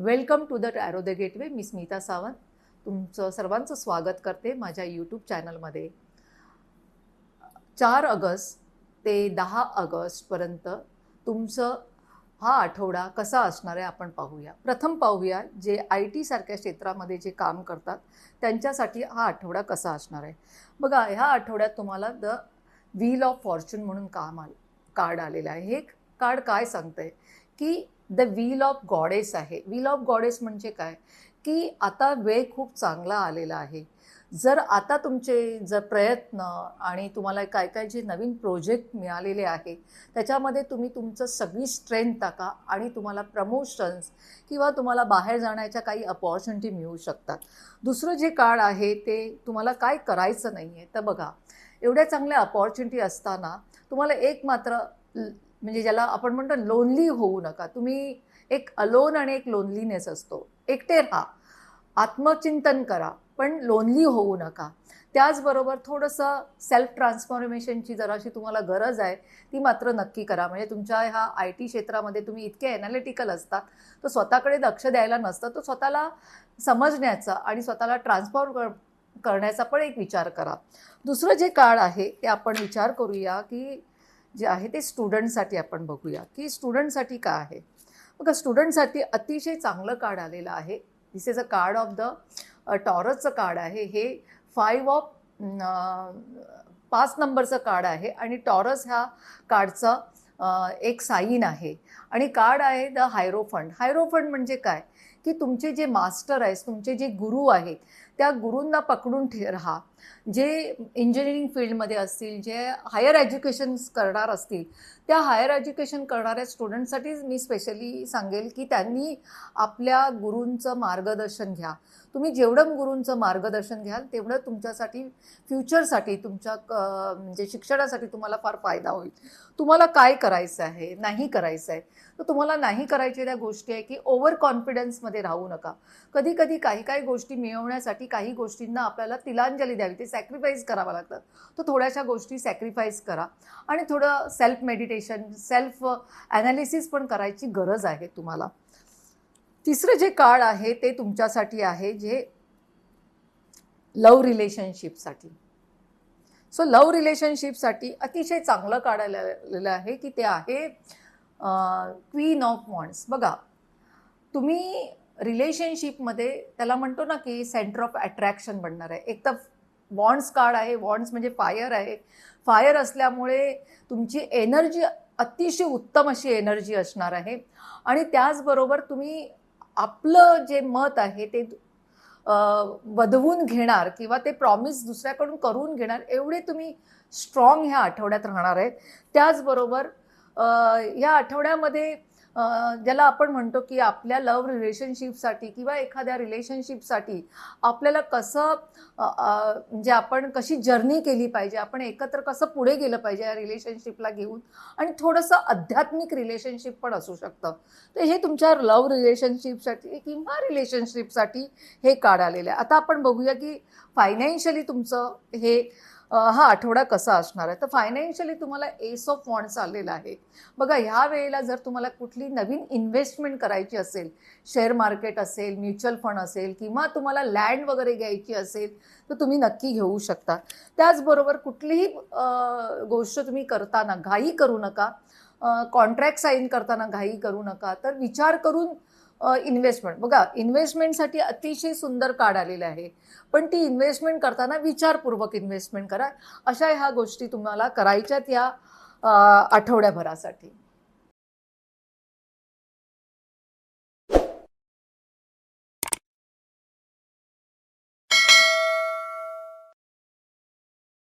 Welcome to the arrow the gateway. मी स्मिता सावंत. तुमचं सर्वांचं स्वागत करते माझ्या यूट्यूब चॅनलमध्ये. चार ऑगस्ट ते दहा ऑगस्टपर्यंत तुमचं हा आठवडा कसा असणार आहे आपण पाहूया. प्रथम पाहूया जे आय टी सारख्या क्षेत्रामध्ये जे काम करतात त्यांच्यासाठी हा आठवडा कसा असणार आहे. बघा ह्या आठवड्यात तुम्हाला द व्हील ऑफ फॉर्च्यून म्हणून काम आलं कार्ड आलेलं आहे. हे कार्ड काय सांगतंय? की द व्हील ऑफ गॉडेस आहे. व्हील ऑफ गॉडेस म्हणजे काय? की आता वेळ खूप चांगला आलेला आहे. जर आता तुमचे जर प्रयत्न आणि तुम्हाला काय काय जे नवीन प्रोजेक्ट मिळालेले आहे त्याच्यामध्ये तुम्ही तुमचं सगळी स्ट्रेंथ टाका आणि तुम्हाला प्रमोशन्स किंवा तुम्हाला बाहेर जाण्याच्या काही अपॉर्च्युनिटी मिळू शकतात. दुसरं जे काळ आहे ते तुम्हाला काय करायचं नाही आहे तर बघा एवढ्या चांगल्या अपॉर्च्युनिटी असताना तुम्हाला एक मात्र म्हणजे ज्याला आपण म्हणतो लोनली होऊ नका. तुम्ही एक अलोन आणि एक लोनलीनेस असतो. एकटे राहा. आत्मचिंतन करा पण लोनली होऊ नका. त्याचबरोबर थोडंसं सेल्फ ट्रान्सफॉर्मेशनची जराशी तुम्हाला गरज आहे ती मात्र नक्की करा. म्हणजे तुमच्या ह्या आय टी क्षेत्रामध्ये तुम्ही इतके ॲनालिटिकल असतात तर स्वतःकडे लक्ष द्यायला नसतं तर स्वतःला समजण्याचा आणि स्वतःला ट्रान्सफॉर्म कर करण्याचा पण एक विचार करा. दुसरं जे काळ आहे ते आपण विचार करूया की जे आहे ते स्टुडंटसाठी आपण बघूया. की स्टुडंटसाठी काय आहे? बघा स्टुडंटसाठी अतिशय चांगलं कार्ड आलेलं आहे. This is a card of the टॉरसचं card आहे. हे फाईव्ह ऑफ पाच नंबरचं कार्ड आहे आणि टॉरस ह्या कार्डचं एक साईन आहे. आणि कार्ड आहे द हायरोफंड हायरोफंड म्हणजे काय? की तुमचे जे मास्टर आहेत तुमचे जे गुरु आहेत त्या गुरूंना पकडून ठे राहा. जे इंजिनिअरिंग फील्डमध्ये असतील जे हायर एज्युकेशन करणार असतील त्या हायर एज्युकेशन करणाऱ्या स्टुडंटसाठीच मी स्पेशली सांगेल की त्यांनी आपल्या गुरूंचं मार्गदर्शन घ्या. तुम्ही जेवढं गुरूंचं मार्गदर्शन घ्याल तेवढं तुमच्यासाठी फ्युचरसाठी तुमच्या क- म्हणजे शिक्षणासाठी तुम्हाला फार फायदा होईल. तुम्हाला काय करायचं आहे नाही करायचं आहे तर तुम्हाला नाही करायच्या त्या गोष्टी आहे की ओव्हर कॉन्फिडन्समध्ये राहू नका. कधी कधी काही काही गोष्टी मिळवण्यासाठी काही गोष्टींना आपल्याला तिलांजली द्यावी. ते सॅक्रिफाईस करावं लागतं. तर थोड्याशा गोष्टी सॅक्रिफाईस करा. आणि थोडं सेल्फ मेडिटेशन सेल्फ ॲनालिसिस पण करायची गरज आहे तुम्हाला. तिसरं जे कार्ड आहे ते तुमच्यासाठी आहे जे लव रिलेशनशिपसाठी सो लव रिलेशनशिपसाठी अतिशय चांगलं कार्ड आलेलं आहे की ते आहे क्वीन ऑफ वॉन्ड्स बघा तुम्ही रिलेशनशिपमध्ये त्याला म्हणतो ना की सेंटर ऑफ अट्रॅक्शन बनणार आहे. एक तर वॉन्ड्स कार्ड आहे. वॉन्ड्स म्हणजे फायर आहे. फायर असल्यामुळे तुमची एनर्जी अतिशय उत्तम अशी एनर्जी असणार आहे. आणि त्याचबरोबर तुम्ही आपलं जे मत आहे ते वधवून घेणार किंवा ते प्रॉमिस दुसऱ्याकडून करून घेणार एवढे तुम्ही स्ट्रॉंग ह्या आठवड्यात राहणार आहेत. त्याचबरोबर ह्या या आठवड्यामध्ये ज्याला आपण म्हणतो की आपल्या लव्ह रिलेशनशिपसाठी किंवा एखाद्या रिलेशनशिपसाठी आपल्याला कसं म्हणजे आपण कशी जर्नी केली पाहिजे आपण एकत्र कसं पुढे गेलं पाहिजे या रिलेशनशिपला घेऊन? आणि थोडंसं आध्यात्मिक रिलेशनशिप पण असू शकतं. तर हे तुमच्या लव्ह रिलेशनशिपसाठी किंवा रिलेशनशिपसाठी हे कार्ड आलेलं आहे. आता आपण बघूया की फायनान्शियली तुमचं हे हा आठवडा कसा असणार आहे? तर फायनान्शियली तुम्हाला एस ऑफ वॉन्ड्स आलेला आहे. बघा ह्या वेळेला जर तुम्हाला कुठली नवीन इन्व्हेस्टमेंट करायची असेल शेअर मार्केट असेल म्युच्युअल फंड असेल किंवा तुम्हाला लँड वगैरे घ्यायची असेल तर तुम्ही नक्की घेऊ शकता. त्याचबरोबर कुठलीही गोष्ट तुम्ही करताना घाई करू नका. कॉन्ट्रॅक्ट साईन करताना घाई करू नका. तर विचार करून इन्व्हेस्टमेंट बघा इन्व्हेस्टमेंटसाठी अतिशय सुंदर कार्ड आलेलं आहे. पण ती इन्व्हेस्टमेंट करताना विचारपूर्वक इन्व्हेस्टमेंट करा. अशा ह्या गोष्टी तुम्हाला करायच्यात या आठवड्याभरासाठी.